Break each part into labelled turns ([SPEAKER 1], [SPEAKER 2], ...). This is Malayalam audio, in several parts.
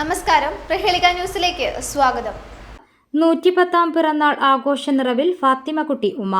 [SPEAKER 1] നമസ്കാരം. പ്രഹേളിക ന്യൂസിലേക്ക് സ്വാഗതം.
[SPEAKER 2] നൂറ്റിപ്പത്താം പിറന്നാൾ ആഘോഷ നിറവിൽ ഫാത്തിമക്കുട്ടി ഉമ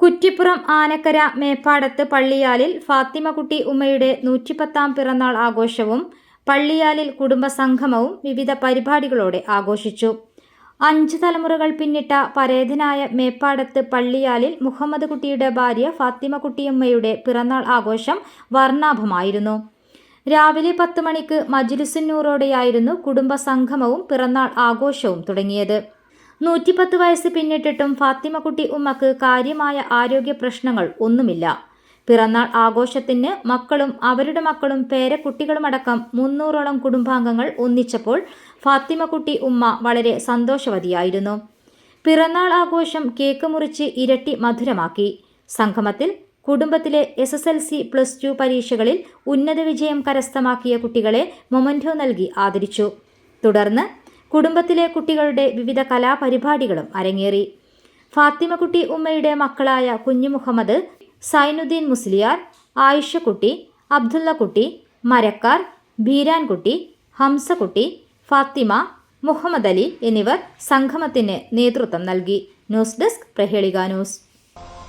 [SPEAKER 2] കുറ്റിപ്പുറം ആനക്കര മേപ്പാടത്ത് പള്ളിയാലിൽ ഫാത്തിമക്കുട്ടി ഉമ്മയുടെ നൂറ്റിപ്പത്താം പിറന്നാൾ ആഘോഷവും പള്ളിയാലിൽ കുടുംബസംഗമവും വിവിധ പരിപാടികളോടെ ആഘോഷിച്ചു. അഞ്ച് തലമുറകൾ പിന്നിട്ട പരേതനായ മേപ്പാടത്ത് പള്ളിയാലിൽ മുഹമ്മദ് കുട്ടിയുടെ ഭാര്യ ഫാത്തിമക്കുട്ടിയമ്മയുടെ പിറന്നാൾ ആഘോഷം വർണാഭമായിരുന്നു. രാവിലെ പത്ത് മണിക്ക് മജ്ലിസുന്നൂറോടെയായിരുന്നു കുടുംബസംഗമവും പിറന്നാൾ ആഘോഷവും തുടങ്ങിയത്. നൂറ്റിപ്പത്ത് വയസ്സ് പിന്നിട്ടിട്ടും ഫാത്തിമക്കുട്ടി ഉമ്മക്ക് കാര്യമായ ആരോഗ്യ പ്രശ്നങ്ങൾ ഒന്നുമില്ല. പിറന്നാൾ ആഘോഷത്തിന് മക്കളും അവരുടെ മക്കളും പേരക്കുട്ടികളുമടക്കം മുന്നൂറോളം കുടുംബാംഗങ്ങൾ ഒന്നിച്ചപ്പോൾ ഫാത്തിമക്കുട്ടി ഉമ്മ വളരെ സന്തോഷവതിയായിരുന്നു. പിറന്നാൾ ആഘോഷം കേക്ക് മുറിച്ച് ഇരട്ടി മധുരമാക്കി. സംഗമത്തിൽ കുടുംബത്തിലെ S S L C plus two പരീക്ഷകളിൽ ഉന്നത വിജയം കരസ്ഥമാക്കിയ കുട്ടികളെ മൊമന്റോ നൽകി ആദരിച്ചു. തുടർന്ന് കുടുംബത്തിലെ കുട്ടികളുടെ വിവിധ കലാപരിപാടികളും അരങ്ങേറി. ഫാത്തിമക്കുട്ടി ഉമ്മയുടെ മക്കളായ കുഞ്ഞു മുഹമ്മദ് സൈനുദ്ദീൻ മുസ്ലിയാർ ആയിഷക്കുട്ടി അബ്ദുള്ളക്കുട്ടി മരക്കാർ ബീരാൻകുട്ടി ഹംസക്കുട്ടി ഫാത്തിമ മുഹമ്മദ് അലി എന്നിവർ സംഗമത്തിന് നേതൃത്വം നൽകി. News desk Prahelika news.